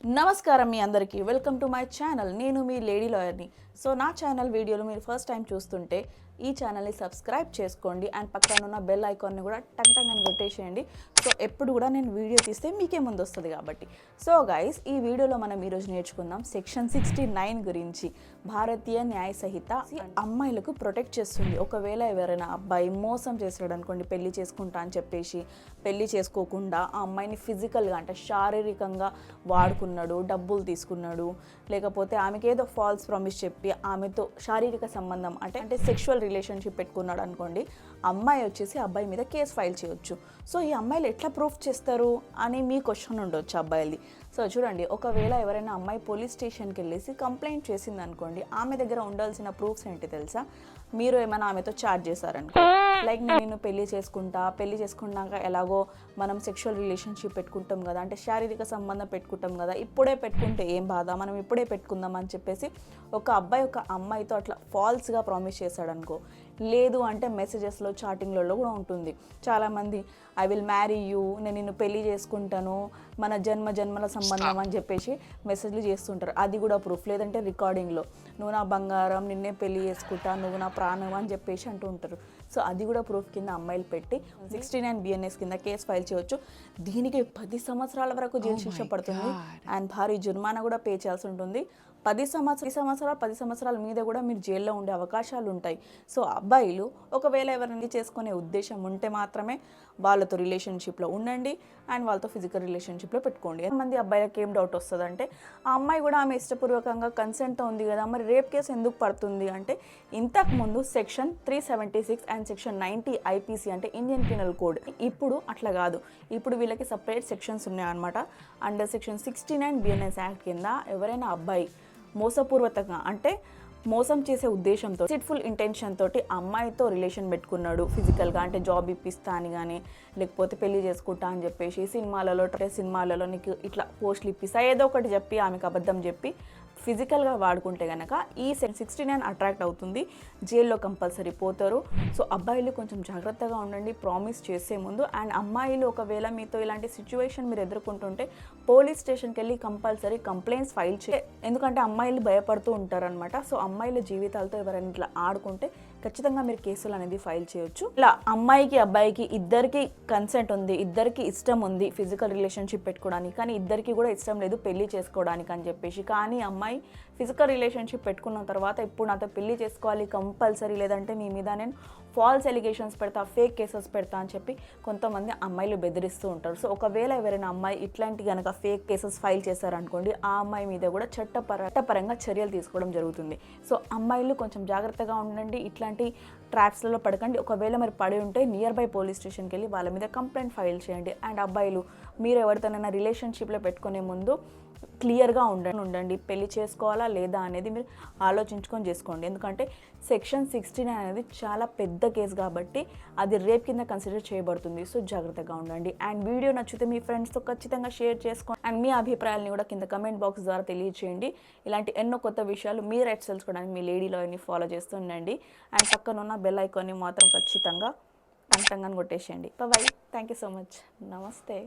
నమస్కారం మీ అందరికీ. Welcome to my channel నేను మీ లేడీ లాయర్ని. సో నా ఛానల్ వీడియోలు మీరు ఫస్ట్ టైం చూస్తుంటే ఈ ఛానల్ని సబ్స్క్రైబ్ చేసుకోండి అండ్ పక్కన ఉన్న బెల్ ఐకాన్ని కూడా టంగ్ టంగ్ అని కొట్టేసేయండి. సో ఎప్పుడు కూడా నేను వీడియో తీస్తే మీకే ముందు వస్తుంది కాబట్టి. సో గైస్ ఈ వీడియోలో మనం ఈరోజు నేర్చుకుందాం సెక్షన్ సిక్స్టీ నైన్ గురించి. భారతీయ న్యాయ సహిత అమ్మాయిలకు ప్రొటెక్ట్ చేస్తుంది. ఒకవేళ ఎవరైనా అబ్బాయి మోసం చేసాడు అనుకోండి పెళ్ళి చేసుకుంటా అని చెప్పేసి పెళ్ళి చేసుకోకుండా ఆ అమ్మాయిని ఫిజికల్గా అంటే శారీరకంగా వాడుకున్నాడు డబ్బులు తీసుకున్నాడు లేకపోతే ఆమెకి ఏదో ఫాల్స్ ప్రామిస్ చెప్పి ఆమెతో శారీరక సంబంధం అంటే అంటే సెక్షువల్ రిలేషన్షిప్ పెట్టుకున్నాడు అనుకోండి అమ్మాయి వచ్చేసి అబ్బాయి మీద కేసు ఫైల్ చేయొచ్చు. సో ఈ అమ్మాయిలు ఎట్లా ప్రూఫ్ చేస్తారు అని మీ క్వశ్చన్ ఉండొచ్చు అబ్బాయిలది. సో చూడండి ఒకవేళ ఎవరైనా అమ్మాయి పోలీస్ స్టేషన్కి వెళ్ళేసి కంప్లైంట్ చేసింది అనుకోండి ఆమె దగ్గర ఉండాల్సిన ప్రూఫ్స్ ఏంటి తెలుసా? మీరు ఏమైనా ఆమెతో చార్జ్ చేశారనుకో లైక్ నేను పెళ్ళి చేసుకుంటా పెళ్ళి చేసుకున్నాక ఎలాగో మనం సెక్షువల్ రిలేషన్షిప్ పెట్టుకుంటాం కదా అంటే శారీరక సంబంధం పెట్టుకుంటాం కదా ఇప్పుడే పెట్టుకుంటే ఏం బాధ? మనం ఇప్పుడే పెట్టుకుందాం అని చెప్పేసి ఒక అబ్బాయి ఒక అమ్మాయితో అట్లా ఫాల్స్గా ప్రామిస్ చేశాడనుకో లేదు అంటే మెసేజెస్లో చాటింగ్లలో కూడా ఉంటుంది. చాలామంది ఐ విల్ మ్యారీ యూ నేను నిన్ను పెళ్ళి చేసుకుంటాను మన జన్మ జన్మల సంబంధం అని చెప్పేసి మెసేజ్లు చేస్తుంటారు. అది కూడా ప్రూఫ్ లేదంటే రికార్డింగ్లో నువ్వు నా బంగారం నిన్నే పెళ్ళి చేసుకుంటా నువ్వు నా ప్రాణం అని చెప్పేసి అంటూ ఉంటారు. సో అది కూడా ప్రూఫ్ కింద అమ్మాయిలు పెట్టి సిక్స్టీ నైన్ బిఎన్ఎస్ కింద కేసు ఫైల్ చేయొచ్చు. దీనికి పది సంవత్సరాల వరకు జైలు శిక్ష పడుతుంది. అండ్ భారీ జుర్మానా కూడా పే చేయాల్సి ఉంటుంది. పది సంవత్సరాలు సంవత్సరాలు పది సంవత్సరాల మీద కూడా మీరు జైల్లో ఉండే అవకాశాలు ఉంటాయి. సో అబ్బాయిలు ఒకవేళ ఎవరిని చేసుకునే ఉద్దేశం ఉంటే మాత్రమే వాళ్ళతో రిలేషన్షిప్లో ఉండండి అండ్ వాళ్ళతో ఫిజికల్ రిలేషన్షిప్లో పెట్టుకోండి. ఎంతమంది అబ్బాయిలకు ఏం డౌట్ వస్తుంది అంటే ఆ అమ్మాయి కూడా ఆమె ఇష్టపూర్వకంగా కన్సెంట్తో ఉంది కదా మరి రేప్ కేసు ఎందుకు పడుతుంది? అంటే ఇంతకు ముందు section three seventy six and section ninety IPC అంటే ఇండియన్ పీనల్ కోడ్ ఇప్పుడు అట్లా కాదు. ఇప్పుడు వీళ్ళకి సపరేట్ సెక్షన్స్ ఉన్నాయన్నమాట. Under section sixty nine BNS act కింద ఎవరైనా అబ్బాయి మోసపూర్వకంగా అంటే మోసం చేసే ఉద్దేశంతో సిట్ఫుల్ ఇంటెన్షన్ తోటి అమ్మాయితో రిలేషన్ పెట్టుకున్నాడు. ఫిజికల్గా అంటే జాబ్ ఇప్పిస్తా అని కానీ లేకపోతే పెళ్ళి చేసుకుంటా అని చెప్పేసి సినిమాలలో ట్రే సినిమాలలో నీకు ఇట్లా పోస్టులు ఇప్పిస్తా ఏదో ఒకటి చెప్పి ఆమెకు అబద్ధం చెప్పి ఫిజికల్గా వాడుకుంటే కనుక ఈ సిక్స్టీ నైన్ అట్రాక్ట్ అవుతుంది. జైల్లో కంపల్సరీ పోతారు. సో అబ్బాయిలు కొంచెం జాగ్రత్తగా ఉండండి ప్రామిస్ చేసే ముందు. అండ్ అమ్మాయిలు ఒకవేళ మీతో ఇలాంటి సిచ్యువేషన్ మీరు ఎదుర్కొంటుంటే పోలీస్ స్టేషన్కి వెళ్ళి కంపల్సరీ కంప్లైంట్స్ ఫైల్ చే ఎందుకంటే అమ్మాయిలు భయపడుతూ ఉంటారనమాట సో అమ్మాయిల జీవితాలతో ఎవరైనా ఇట్లా ఆడుకుంటే ఖచ్చితంగా మీరు కేసులు అనేది ఫైల్ చేయొచ్చు. ఇలా అమ్మాయికి అబ్బాయికి ఇద్దరికి కన్సెంట్ ఉంది ఇద్దరికి ఇష్టం ఉంది ఫిజికల్ రిలేషన్షిప్ పెట్టుకోవడానికి కానీ ఇద్దరికి కూడా ఇష్టం లేదు పెళ్ళి చేసుకోవడానికి అని చెప్పేసి. కానీ అమ్మాయి ఫిజికల్ రిలేషన్షిప్ పెట్టుకున్న తర్వాత ఇప్పుడు నాతో పెళ్ళి చేసుకోవాలి కంపల్సరీ లేదంటే నీ మీద నేను ఫాల్స్ ఎలిగేషన్స్ పెడతా ఫేక్ కేసెస్ పెడతా అని చెప్పి కొంతమంది అమ్మాయిలు బెదిరిస్తూ ఉంటారు. సో ఒకవేళ ఎవరైనా అమ్మాయి ఇట్లాంటి కనుక ఫేక్ కేసెస్ ఫైల్ చేశారనుకోండి ఆ అమ్మాయి మీద కూడా చట్టపర చట్టపరంగా చర్యలు తీసుకోవడం జరుగుతుంది. సో అమ్మాయిలు కొంచెం జాగ్రత్తగా ఉండండి ఇట్లాంటి ట్రాప్స్లలో పడకండి. ఒకవేళ మరి పడి ఉంటే నియర్ బై పోలీస్ స్టేషన్కి వెళ్ళి వాళ్ళ మీద కంప్లైంట్ ఫైల్ చేయండి. అండ్ అబ్బాయిలు మీరు ఎవరితోనైనా రిలేషన్షిప్లో పెట్టుకునే ముందు క్లియర్గా ఉండండి ఉండండి. పెళ్ళి చేసుకోవాలా లేదా అనేది మీరు ఆలోచించుకొని చేసుకోండి. ఎందుకంటే సెక్షన్ సిక్స్టీన్ అనేది చాలా పెద్ద కేసు కాబట్టి అది రేప్ కింద కన్సిడర్ చేయబడుతుంది. సో జాగ్రత్తగా ఉండండి. అండ్ వీడియో నచ్చితే మీ ఫ్రెండ్స్తో ఖచ్చితంగా షేర్ చేసుకోండి. అండ్ మీ అభిప్రాయాలని కూడా కింద కమెంట్ బాక్స్ ద్వారా తెలియచేయండి. ఇలాంటి ఎన్నో కొత్త విషయాలు మీ రైట్స్ తెలుసుకోవడానికి మీ లేడీ లాయర్ని ఫాలో చేస్తుండండి అండ్ పక్కన ఉన్న బెల్ ఐకాన్ని మాత్రం ఖచ్చితంగా టంగ్ టంగ్ అని కొట్టేసేయండి. Bye thank you so much. నమస్తే.